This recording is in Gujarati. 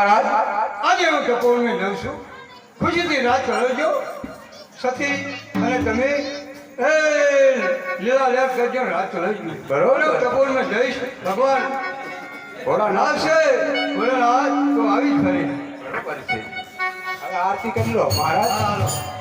મહારાજ આજે હું ટકોરને લઉં છું ખુશીથી રાત ચલાવજો સતી અને તમે? એ લીલા લેફ કરજો રાત ચલાવજો બરોબર. ટકોરને જઈશ. ભગવાન ભોળાનાથ છે. ભોળાનાથ તો આવી જ ફરી હવે આરતી કરી લો મહારાજ.